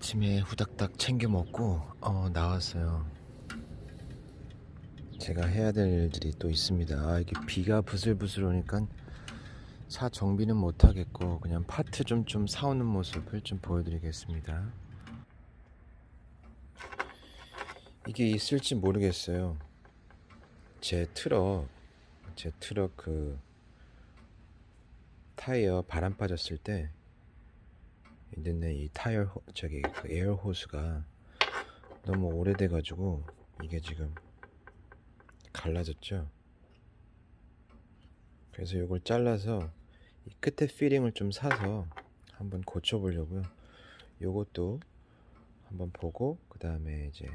아침에 후닥닥 챙겨 먹고 어, 나왔어요. 제가 해야 될 일들이 또 있습니다. 아, 이게 비가 부슬부슬 오니까 차 정비는 못 하겠고 그냥 파트 좀 좀 사오는 모습을 좀 보여드리겠습니다. 이게 있을지 모르겠어요. 제 트럭, 제 트럭 그 타이어 바람 빠졌을 때 있는데 이 타이어 호- 저기 그 에어 호스가 너무 오래돼 가지고 이게 지금 갈라졌죠. 그래서 이걸 잘라서 이 끝에 피링을 좀 사서 한번 고쳐 보려고요. 요것도 한번 보고 그 다음에 이제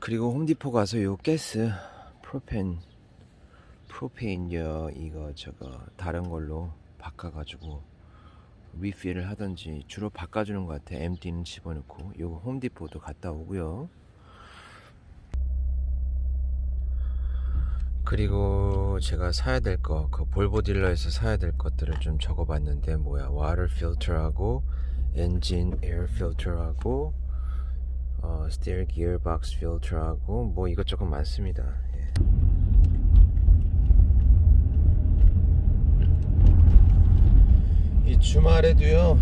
그리고 홈디포 가서 요 가스 프로펜 프로페인요. 이거 저거 다른 걸로 바꿔가지고 리필을 하든지 주로 바꿔주는 것 같아 엠티는 집어넣고. 요거 홈디포도 갔다 오고요. 그리고 제가 사야 될 거 그 볼보 딜러에서 사야 될 것들을 좀 적어봤는데 뭐야. 와터 필터하고 엔진 에어 필터하고 어, 스티어 기어박스 필터하고 뭐 이것저것 많습니다 예. 이 주말에도요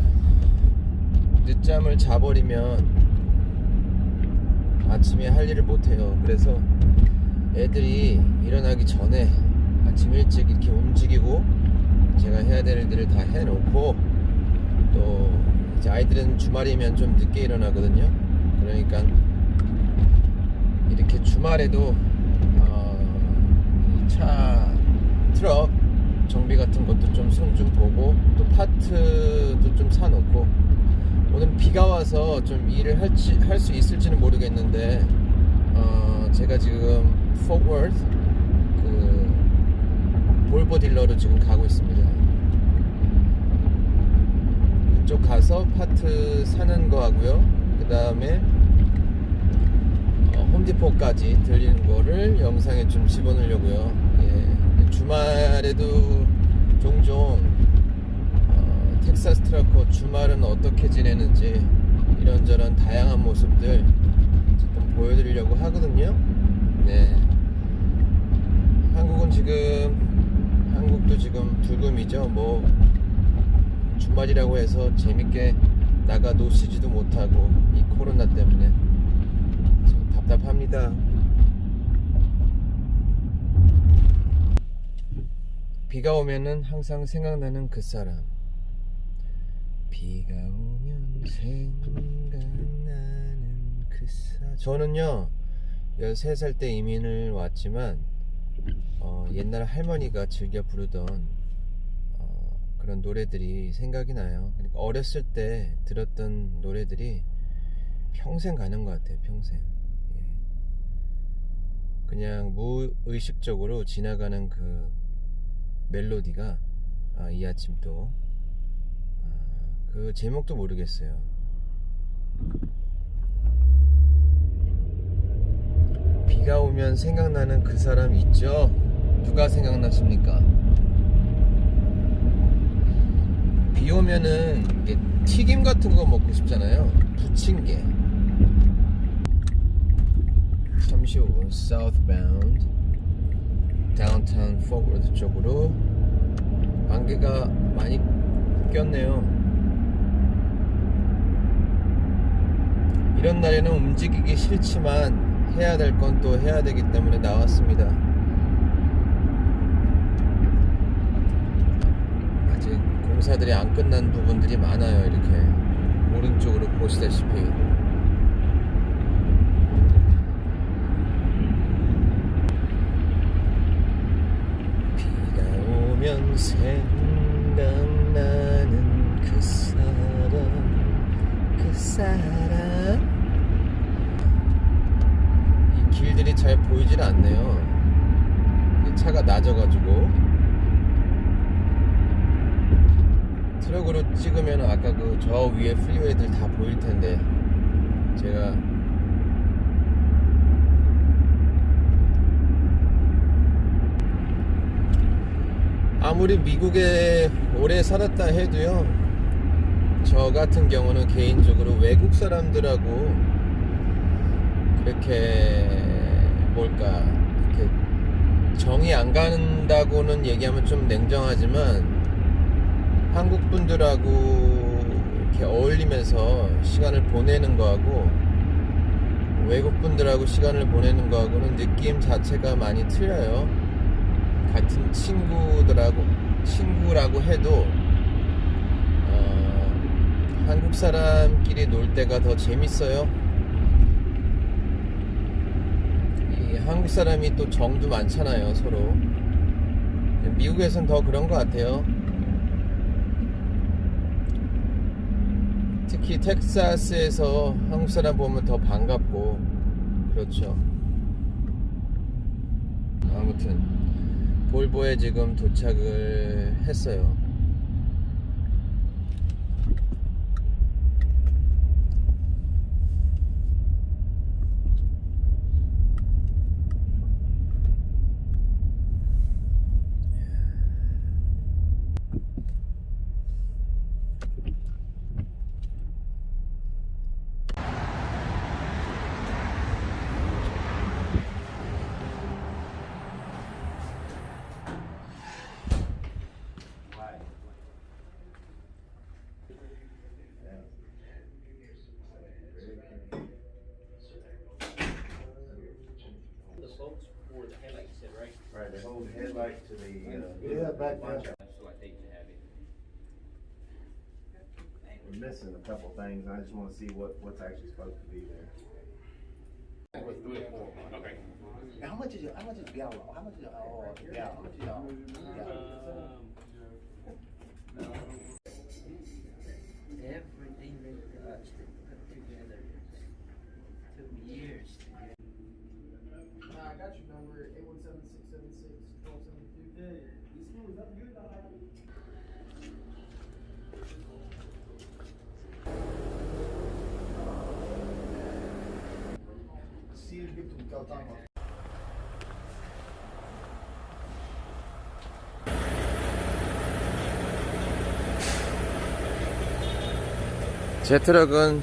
늦잠을 자버리면 아침에 할 일을 못해요. 그래서 애들이 일어나기 전에 아침 일찍 이렇게 움직이고 제가 해야 될 일들을 다 해놓고 또 이제 아이들은 주말이면 좀 늦게 일어나거든요. 그러니까 이렇게 주말에도 어, 이차 트럭 정비 같은 것도 좀 손 좀 보고 또 파트도 좀 사놓고 오늘 비가 와서 좀 일을 할지 할 수 있을지는 모르겠는데 어, 제가 지금 포워드 그 볼보 딜러로 지금 가고 있습니다. 그쪽 가서 파트 사는 거 하고요. 그 다음에 어, 홈디포까지 들리는 거를 영상에 좀 집어넣으려고요. 예. 주말에도 종종 어, 텍사스 트라커 주말은 어떻게 지내는지 이런저런 다양한 모습들 좀 보여드리려고 하거든요. 네. 한국은 지금 한국도 지금 불금이죠. 뭐 주말이라고 해서 재밌게 나가 노시지도 못하고 이 코로나 때문에 참 답답합니다. 비가 오면은 항상 생각나는 그 사람. 비가 오면 생각나는 그 사람. 저는요, 13살 때 이민을 왔지만, 어, 옛날 할머니가 즐겨 부르던 어, 그런 노래들이 생각이 나요. 그러니까 어렸을 때 들었던 노래들이 평생 가는 것 같아요, 평생. 예. 그냥 무의식적으로 지나가는 그 멜로디가 아, 이 아침 또 아, 그 제목도 모르겠어요. 비가 오면 생각나는 그 사람 있죠? 누가 생각나십니까? 비 오면은 이게 튀김 같은 거 먹고 싶잖아요. 부침개. 잠시 후 southbound 다운타운 포워드 쪽으로 안개가 많이 꼈네요. 이런 날에는 움직이기 싫지만 해야 될 건 또 해야 되기 때문에 나왔습니다. 아직 공사들이 안 끝난 부분들이 많아요. 이렇게 오른쪽으로 보시다시피 비가 오면 생각나는 그 사람 그 사람. 이 길들이 잘 보이질 않네요. 이 차가 낮아가지고. 트럭으로 찍으면 아까 그 저 위에 프리웨이들 다 보일 텐데 제가 아무리 미국에 오래 살았다 해도요 저 같은 경우는 개인적으로 외국 사람들하고 그렇게 뭘까 이렇게 정이 안 간다고는 얘기하면 좀 냉정하지만 한국 분들하고 이렇게 어울리면서 시간을 보내는 거하고 외국 분들하고 시간을 보내는 거하고는 느낌 자체가 많이 틀려요. 같은 친구들하고 친구라고 해도 어, 한국 사람끼리 놀 때가 더 재밌어요. 이 한국 사람이 또 정도 많잖아요, 서로. 미국에선 더 그런 것 같아요. 특히 텍사스에서 한국 사람 보면 더 반갑고 그렇죠. 아무튼 볼보에 지금 도착을 했어요. They hold the headlight to the, uh. Yeah, back there. So I hate to have it. We're missing a couple things, I just wanna see what, what's actually supposed to be there. Okay. How much is your, how much is gallo? How much is oh, gallo? How much is your, gallo? 제 트럭은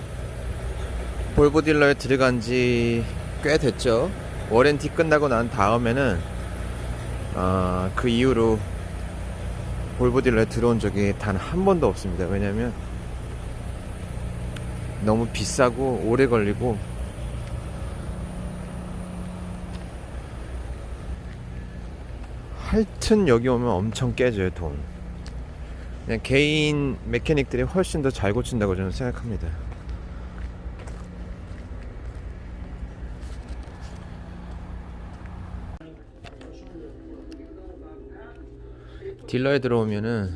볼보 딜러에 들어간 지 꽤 됐죠. 워렌티 끝나고 난 다음에는 아, 그 이후로 볼보 딜러에 들어온 적이 단 한 번도 없습니다. 왜냐면 너무 비싸고 오래 걸리고 하여튼 여기 오면 엄청 깨져요 돈. 그냥 개인 메케닉들이 훨씬 더 잘 고친다고 저는 생각합니다. 딜러에 들어오면은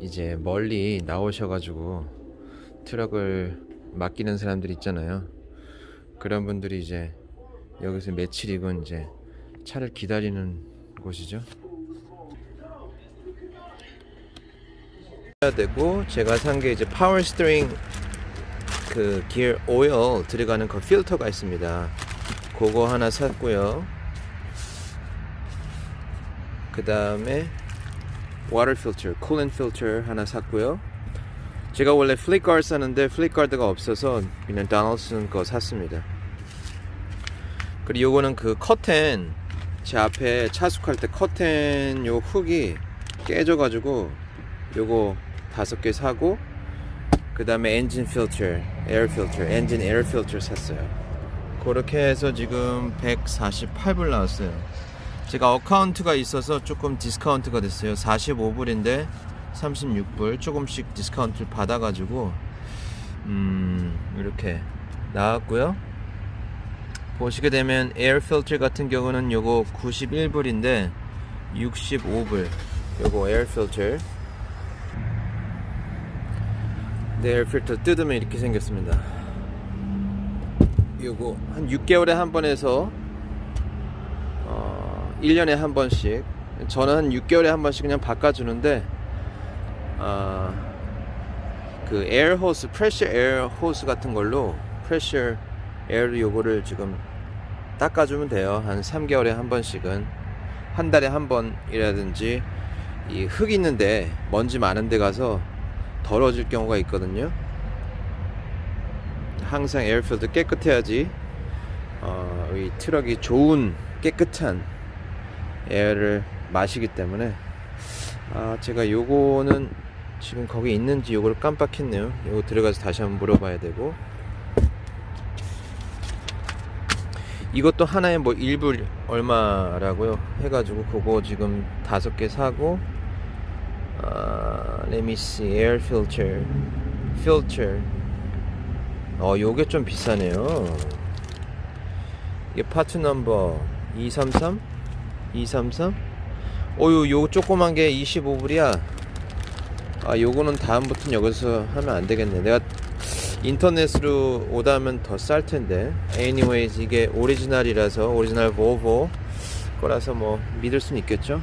이제 멀리 나오셔가지고 트럭을 맡기는 사람들 있잖아요. 그런 분들이 이제 여기서 며칠이건 이제 차를 기다리는 곳이죠. 해야 되고 제가 산 게 이제 파워 스트링 그 기어 오일 들어가는 그 필터가 있습니다. 그거 하나 샀고요. 그 다음에 water filter, coolant filter 하나 샀고요. 제가 원래 플립카드 사는데 플립카드가 없어서 그냥 다널슨 거 샀습니다. 그리고 요거는 그 커튼 제 앞에 차숙할 때 커튼 요 훅이 깨져가지고 요거 다섯 개 사고 그 다음에 엔진 필터, 에어 필터, 엔진 에어 필터 샀어요. 그렇게 해서 지금 148불 나왔어요. 제가 어카운트가 있어서 조금 디스카운트가 됐어요. 45불인데 36불 조금씩 디스카운트를 받아가지고 음 이렇게 나왔고요. 보시게 되면 에어 필터 같은 경우는 요거 91불인데 65불 요거 에어 필터 네, 에어 필터 뜯으면 이렇게 생겼습니다. 요거 한 6개월에 한번 해서 어, 1년에 한 번씩 저는 한 6개월에 한 번씩 그냥 바꿔주는데 어, 그 에어 호스, 프레셔 에어 호스 같은 걸로 프레셔 에어 요거를 지금 닦아주면 돼요. 한 3개월에 한 번씩은 한 달에 한 번이라든지 이 흙 있는데 먼지 많은 데 가서 더러워질 경우가 있거든요. 항상 에어필터 깨끗해야지 어, 이 트럭이 좋은 깨끗한 에어를 마시기 때문에 아 제가 요거는 지금 거기 있는지 요거를 깜빡했네요. 요거 들어가서 다시 한번 물어봐야 되고. 이것도 하나에 뭐 일부 얼마라고요? 해가지고 그거 지금 다섯 개 사고 아, let me see air filter filter. 어 요게 좀 비싸네요. 이게 파트 넘버 233 233 어요 요 조그만 게 25불이야. 아 요거는 다음부터는 여기서 하면 안 되겠네. 내가 인터넷으로 오다면 더 쌀 텐데. Anyways 이게 오리지널이라서 오리지널 보보 거라서 뭐 믿을 수는 있겠죠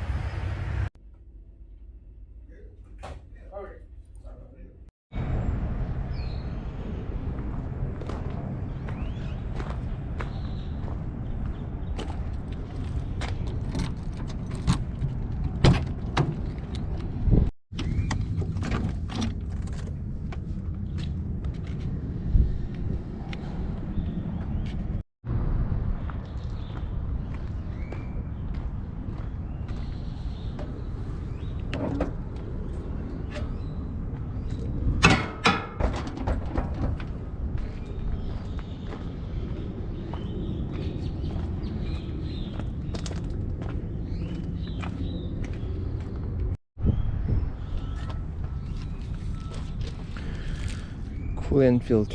쿨앤 필터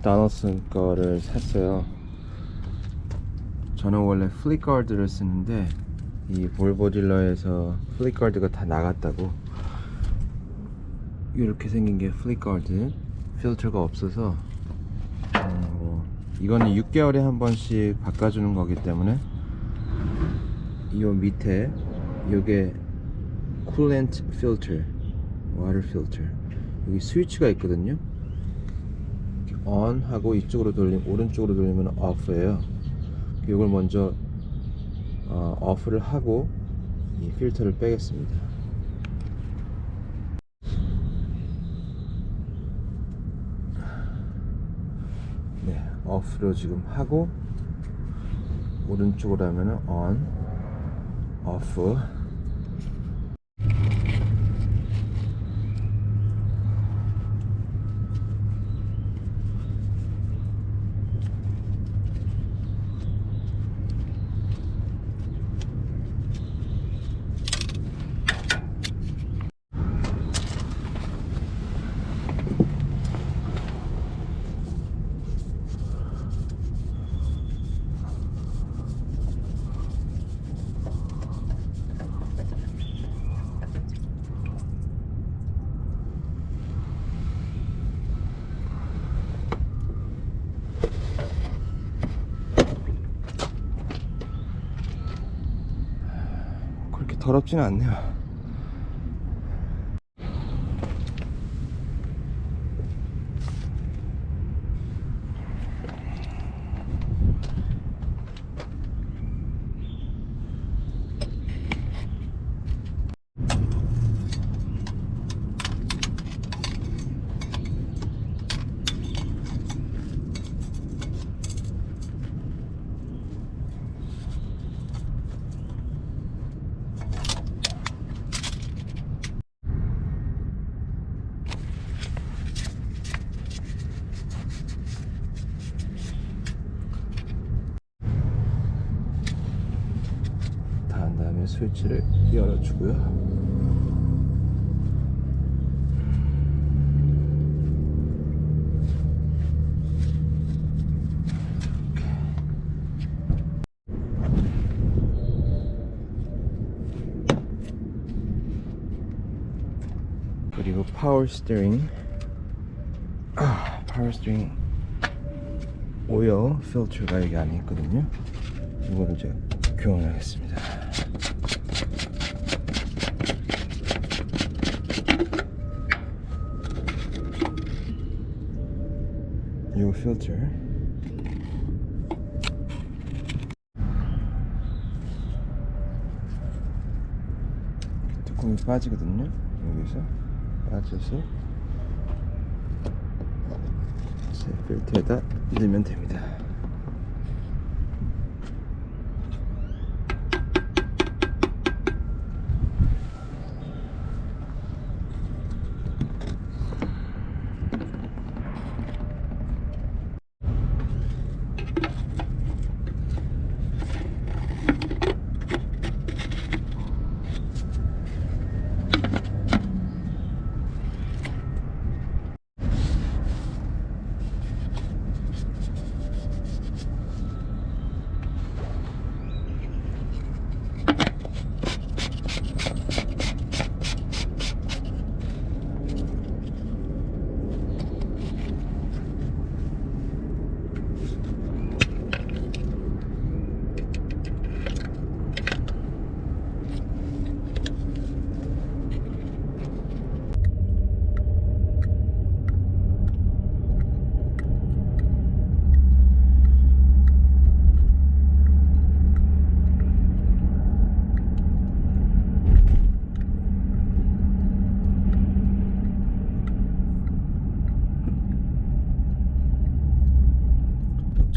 다너슨 거를 샀어요. 저는 원래 플리카드를 쓰는데 이 볼보 딜러에서 플리카드가 다 나갔다고 이렇게 생긴 게 플리카드 필터가 없어서 음, 뭐 이거는 6개월에 한 번씩 바꿔주는 거기 때문에 이 밑에 요게 쿨렌트 필터 와터 필터 여기 스위치가 있거든요 on 하고 이쪽으로 돌리면 오른쪽으로 돌리면 off예요. 이걸 먼저 어, off를 하고 이 필터를 빼겠습니다. 네 off로 지금 하고 오른쪽으로 하면은 on off 더럽지는 않네요. 다 한 다음에 스위치를 열어주고요. 그리고 파워 스티어링 아, 파워 스티어링 오일 필터가 여기 안에 있거든요. 이거를 이제 교환하겠습니다. 이 필터 뚜껑이 빠지거든요. 여기서 맞춰서 벨트에다 넣으면 됩니다.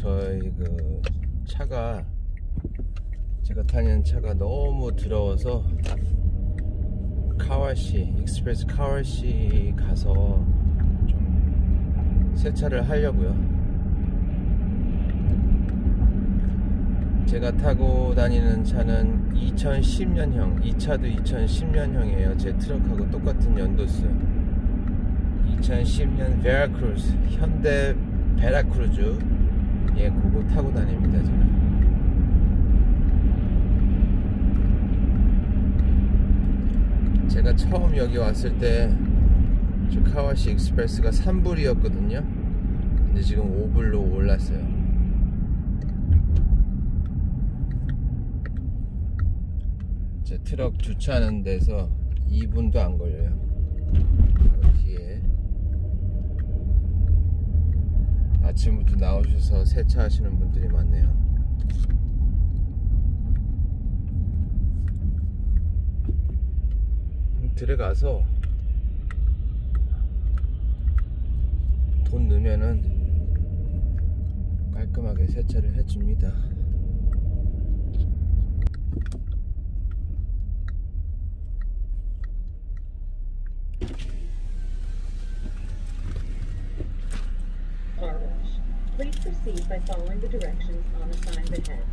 저희 그 차가 제가 타는 차가 너무 더러워서 카와시 익스프레스 카와시 가서 좀 세차를 하려고요. 제가 타고 다니는 차는 2010년형, 이 차도 2010년형이에요. 제 트럭하고 똑같은 연도수. 2010년 베라크루즈, 현대 베라크루즈. 예, 그거 타고 다닙니다, 제가. 제가 처음 여기 왔을 때, 저 카와시 익스프레스가 3불이었거든요. 근데 지금 5불로 올랐어요. 제 트럭 주차하는 데서 2분도 안 걸려요. 바로 뒤에. 아침부터 나오셔서 세차하시는 분들이 많네요. 들어가서 돈 넣으면은 깔끔하게 세차를 해줍니다. Following the directions on the signs ahead.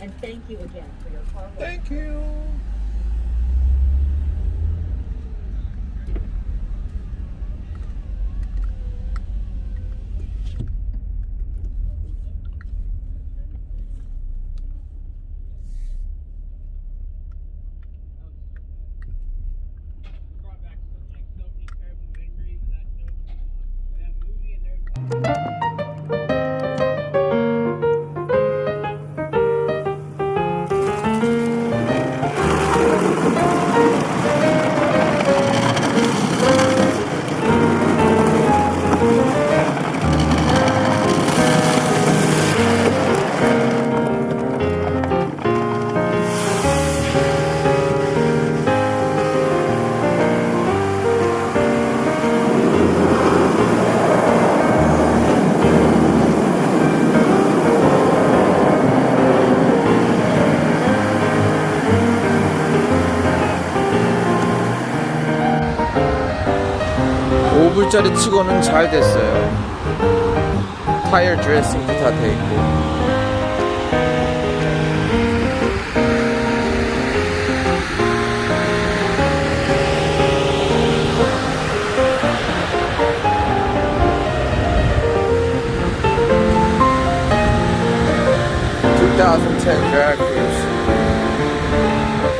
And thank you again for your wash. Thank you. 6짜리 치고는 잘 됐어요. 타이어 드레싱도 다 돼 있고.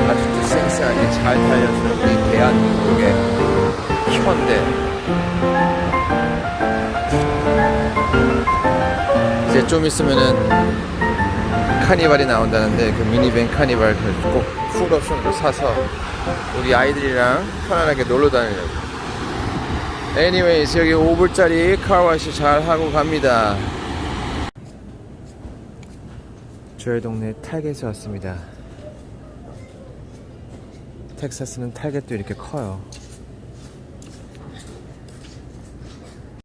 아주 생생하게 잘 달려서 좀 있으면은 카니발이 나온다는데 그 미니밴 카니발 꼭 풀옵션으로 사서 우리 아이들이랑 편안하게 놀러 다니려고. Anyways 여기 5불짜리 카와시 잘 하고 갑니다. 저희 동네 탈겟에 왔습니다. 텍사스는 탈겟도 이렇게 커요